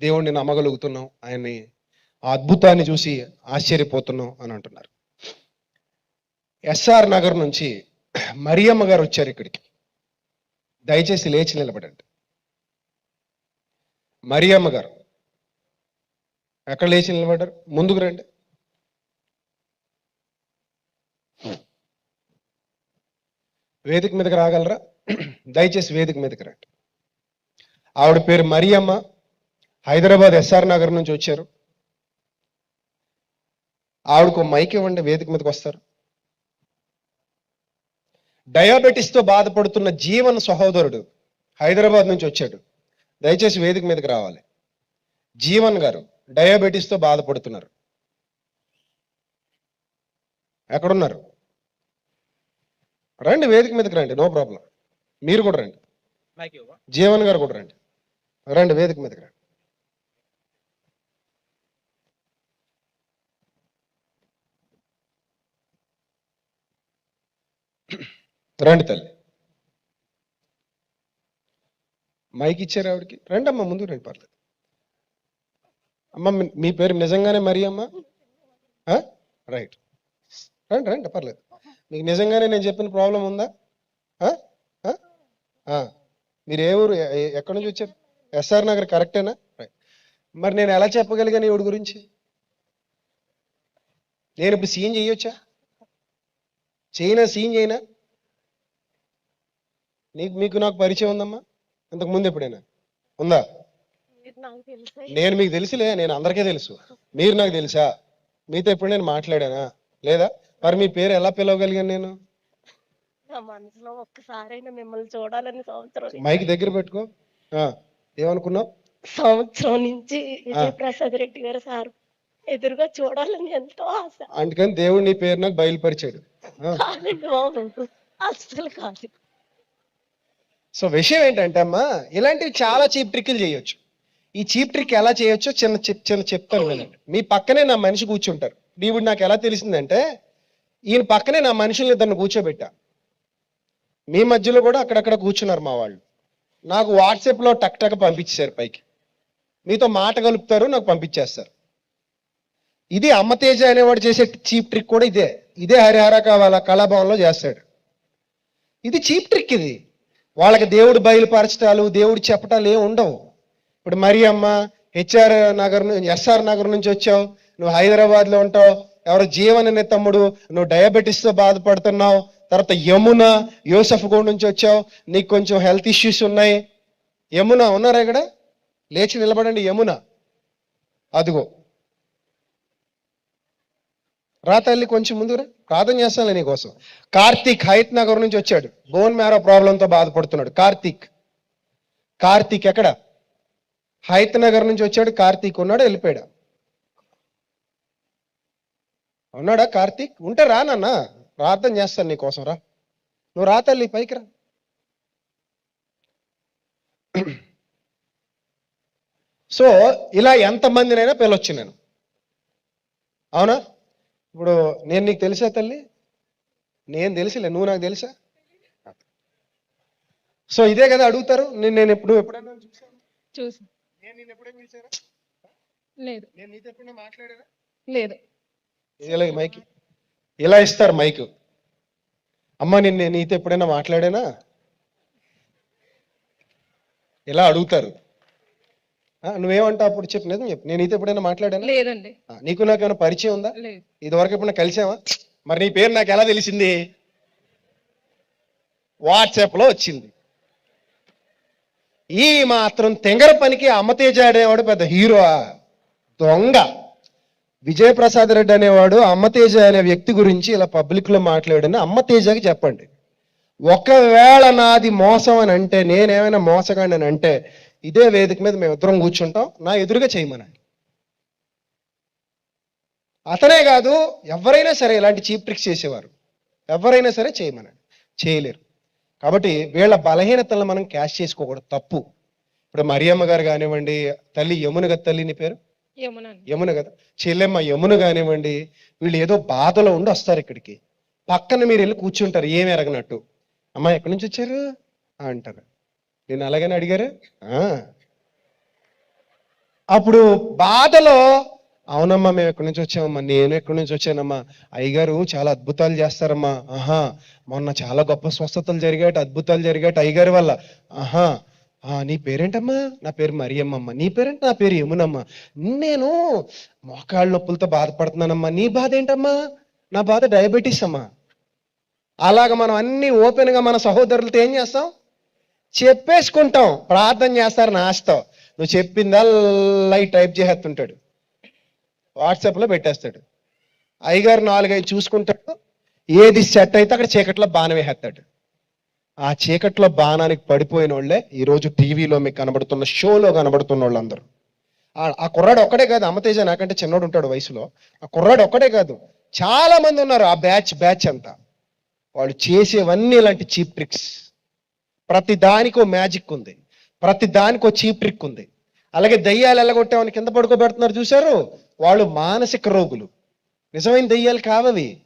దేవుణ్ణి నమ్మగలుగుతున్నాం. ఆయన్ని ఆ అద్భుతాన్ని చూసి ఆశ్చర్యపోతున్నాం అని అంటున్నారు. ఎస్ఆర్ నగర్ నుంచి మరియమ్మ గారు వచ్చారు ఇక్కడికి. దయచేసి లేచి నిలబడండి. మరియమ్మ గారు ఎక్కడ లేచి నిలబడ్డారు? ముందుకు రండి. వేదిక మీదకి రాగలరా? దయచేసి వేదిక మీదకి రండి. ఆవిడ పేరు మరియమ్మ. హైదరాబాద్ ఎస్ఆర్ నగర్ నుంచి వచ్చారు. ఆవిడకు మైక్ ఇవ్వండి వేదిక మీదకి వస్తారు. డయాబెటిస్తో బాధపడుతున్న జీవన్ సహోదరుడు హైదరాబాద్ నుంచి వచ్చాడు. దయచేసి వేదిక మీదకి రావాలి. జీవన్ గారు డయాబెటిస్తో బాధపడుతున్నారు. ఎక్కడున్నారు? రండి వేదిక మీదకి రండి నో ప్రాబ్లం. మీరు కూడా రండి. జీవన్ గారు కూడా రండి. రండి వేదిక మీదకి రండి. రండి తల్లి. మైక్ ఇచ్చారు ఆవిడకి. రండి అమ్మ ముందు రండి పర్లేదు. అమ్మ మీ- పేరు నిజంగానే మరి అమ్మ రైట్ రండి రండి పర్లేదు. మీకు నిజంగానే నేను చెప్పిన ప్రాబ్లం ఉందా? మీరు ఏ ఊరు ఎక్కడి నుంచి వచ్చారు? ఎస్ఆర్ నగర్ కరెక్టేనా రైట్ మరి నేను ఎలా చెప్పగలిగాను ఈవిడ గురించి? నేను ఇప్పుడు సీన్ చేయొచ్చా? చేయనా సీన్ చేయనా? నీకు మీకు నాకు పరిచయం ఉందమ్మా? ఇంతకు ముందు ఎప్పుడైనా? ఉందా? నేను మీకు తెలుసులే నేను అందరికీ తెలుసు. మీరు నాకు తెలుసా? మీతో ఎప్పుడు నేను మాట్లాడానా? లేదా? మరి మీ పేరు ఎలా పిలవగలిగాను నేను? మనసులో ఒక్కసారైనా మిమ్మల్ని చూడాలని సంవత్సరం మైక్ దగ్గర పెట్టుకో. ఏమనుకున్నావు? సంవత్సరం నుంచి విజయప్రసాద్ రెడ్డి గారు సార్ ఎదురుగా చూడాలని ఎంతో ఆశ. అందుకని దేవుడు నీ పేరు నాకు బయలుపరిచాడు. అస్సలు కాదు. సో విషయం ఏంటంటే అమ్మా ఇలాంటివి చాలా చీప్ ట్రిక్లు చేయొచ్చు. ఈ చీప్ ట్రిక్ ఎలా చేయొచ్చో చిన్న చిన్న చెప్తాను వినండి. మీ పక్కనే నా మనిషి కూర్చుంటారు. ఇప్పుడు నాకు ఎలా తెలిసిందంటే ఈయన పక్కనే నా మనుషుల్ని ఇద్దరిని కూర్చోబెట్టా. మీ మధ్యలో కూడా అక్కడక్కడ కూర్చున్నారు మా వాళ్ళు. నాకు వాట్సాప్లో టక్ టక్ పంపించారు పైకి. మీతో మాట కలుపుతారు నాకు పంపించేస్తారు. ఇది అమ్మతేజ అనేవాడు చేసే చీప్ ట్రిక్ కూడా ఇదే. ఇదే హరిహర కావాల కళాభవన్లో చేస్తాడు. ఇది చీప్ ట్రిక్ ఇది. వాళ్ళకి దేవుడు బయలుపరచటాలు దేవుడు చెప్పటాలు ఏమి ఉండవు. ఇప్పుడు మరి అమ్మ హెచ్ఆర్ నగర్ ఎస్ఆర్ నగర్ నుంచి వచ్చావు నువ్వు హైదరాబాద్లో ఉంటావు ఎవరు జీవననే తమ్ముడు నువ్వు డయాబెటీస్తో బాధపడుతున్నావు తర్వాత యమున యోసఫ్ గోడ్ నుంచి వచ్చావు నీకు కొంచెం హెల్త్ ఇష్యూస్ ఉన్నాయి. యమున ఉన్నారా ఇక్కడ? లేచి నిలబడండి యమున. అదిగో. రా తల్లి కొంచెం ముందురా. ప్రార్థన చేస్తాను నీకోసం. కార్తీక్ హైత్ నగర్ నుంచి వచ్చాడు. బోన్ మ్యారో ప్రాబ్లంతో బాధపడుతున్నాడు. కార్తీక్. కార్తీక్ ఎక్కడ? హైత్ నగర్ నుంచి వచ్చాడు. కార్తీక్ ఉన్నాడు? వెళ్ళిపోయాడు? ఉన్నాడా కార్తీక్? ఉంటే రా నాన్న. ప్రార్థన చేస్తాను నీకోసం రా. నువ్వు రా తల్లి పైకి రా. సో ఇలా ఎంతమందినైనా పిలవచ్చు నేను. అవునా? ఇప్పుడు నేను నీకు తెలుసా తల్లి? నేను తెలుసులే నువ్వు నాకు తెలుసా? సో ఇదే కదా అడుగుతారు. నేను నేను ఎప్పుడు ఎప్పుడైనా చూసాను చూసి. నేను నేను ఎప్పుడైనా చూసారా లేదు. నేను నీతో ఎప్పుడైనా మాట్లాడారా? లేదు. ఇలా మైక్? ఇలా ఇస్తారు మైక్? అమ్మ నిన్ను నీతో ఎప్పుడైనా మాట్లాడానా? ఇలా అడుగుతారు? ఆ, నువ్వేమంటావు అప్పుడు చెప్పు నిజం చెప్పు. నేను నీతో ఎప్పుడైనా మాట్లాడానా? లేదండి. నీకు నాకు ఏమైనా పరిచయం ఉందా? లేదు. ఇదివరకు ఎప్పుడైనా కలిసావా? మరి నీ పేరు నాకు ఎలా తెలిసింది? వాట్సాప్లో వచ్చింది. ఈ మాత్రం తెంగర పనికి అమ్మతేజ అనేవాడు పెద్ద హీరో. దొంగ. విజయప్రసాద్ రెడ్డి అనేవాడు అమ్మతేజ అనే వ్యక్తి గురించి ఇలా పబ్లిక్లో మాట్లాడని అమ్మతేజకి చెప్పండి. ఒకవేళ నాది మోసం అని అంటే నేనేమైనా మోసగాడిని అని అంటే ఇదే వేదిక మీద మేము ఇద్దరం కూర్చుంటాం. నా ఎదురుగా చేయమనండి. అతనే కాదు ఎవరైనా సరే ఇలాంటి చీప్ ట్రిక్స్ చేసేవారు. ఎవరైనా సరే చేయమనండి. చేయలేరు. కాబట్టి వీళ్ళ బలహీనతలను మనం క్యాష్ చేసుకోకూడదు. తప్పు. ఇప్పుడు మరియమ్మ గారు కానివ్వండి తల్లి యమున కదా తల్లి నీ పేరు? యమున కదా. చెల్లెమ్మ యమున కానివ్వండి వీళ్ళు ఏదో బాధలో ఉండి వస్తారు ఇక్కడికి. పక్కన మీరు వెళ్ళి కూర్చుంటారు ఏమి ఎరగనట్టు అమ్మ ఎక్కడి నుంచి వచ్చారు? అంటారు. నేను అలాగని అడిగారు? అప్పుడు బాధలో అవునమ్మా మేము ఎక్కడి నుంచి వచ్చామమ్మా? నేను ఎక్కడి నుంచి వచ్చానమ్మా? అయ్యగారు చాలా అద్భుతాలు చేస్తారమ్మా. ఆహా మొన్న చాలా గొప్ప స్వస్థతలు జరిగాట అద్భుతాలు జరిగాట అయ్యగారి వల్ల. ఆహా నీ పేరేంటమ్మా? నా పేరు మరియమ్మమ్మ. నీ పేరేంటి? నా పేరు యమునమ్మ. నేను మోకాళ్ళ నొప్పులతో బాధపడుతున్నానమ్మా. నీ బాధ ఏంటమ్మా? నా బాధ డయాబెటీస్ అమ్మా అలాగ మనం అన్ని ఓపెన్గా మన సహోదరులతో ఏం చేస్తాం? చెప్పేసుకుంటాం. ప్రార్థన చేస్తారు నాస్తో నువ్వు చెప్పిందల్లా టైప్ చేసేస్తుంటాడు. వాట్సాప్లో పెట్టేస్తాడు. అయ్యగారు నాలుగైదు చూసుకుంటాడు. ఏది సెట్ అయితే అక్కడ చీకట్లో బాణం వేసేస్తాడు. ఆ చీకట్లో బాణానికి పడిపోయిన వాళ్ళే ఈరోజు టీవీలో మీకు కనబడుతున్న షోలో కనబడుతున్న వాళ్ళందరూ. ఆ- కుర్రాడు ఒక్కడే కాదు అమతేజ నాకంటే చిన్నోడు ఉంటాడు వయసులో. ఆ కుర్రాడు ఒక్కడే కాదు చాలా మంది ఉన్నారు ఆ బ్యాచ్ బ్యాచ్ అంతా. వాళ్ళు చేసేవన్నీ ఇలాంటి చీప్ ట్రిక్స్. ప్రతి దానికో మ్యాజిక్ ఉంది. ప్రతి దానికో చీప్రిక్ చీప్ ట్రిక్ ఉంది. అలాగే దయ్యాలు ఎల్లగొట్టామని కింద పడుకోబెడుతున్నారు చూశారు? వాళ్ళు మానసిక రోగులు. నిజమైన దయ్యాలు కావవి.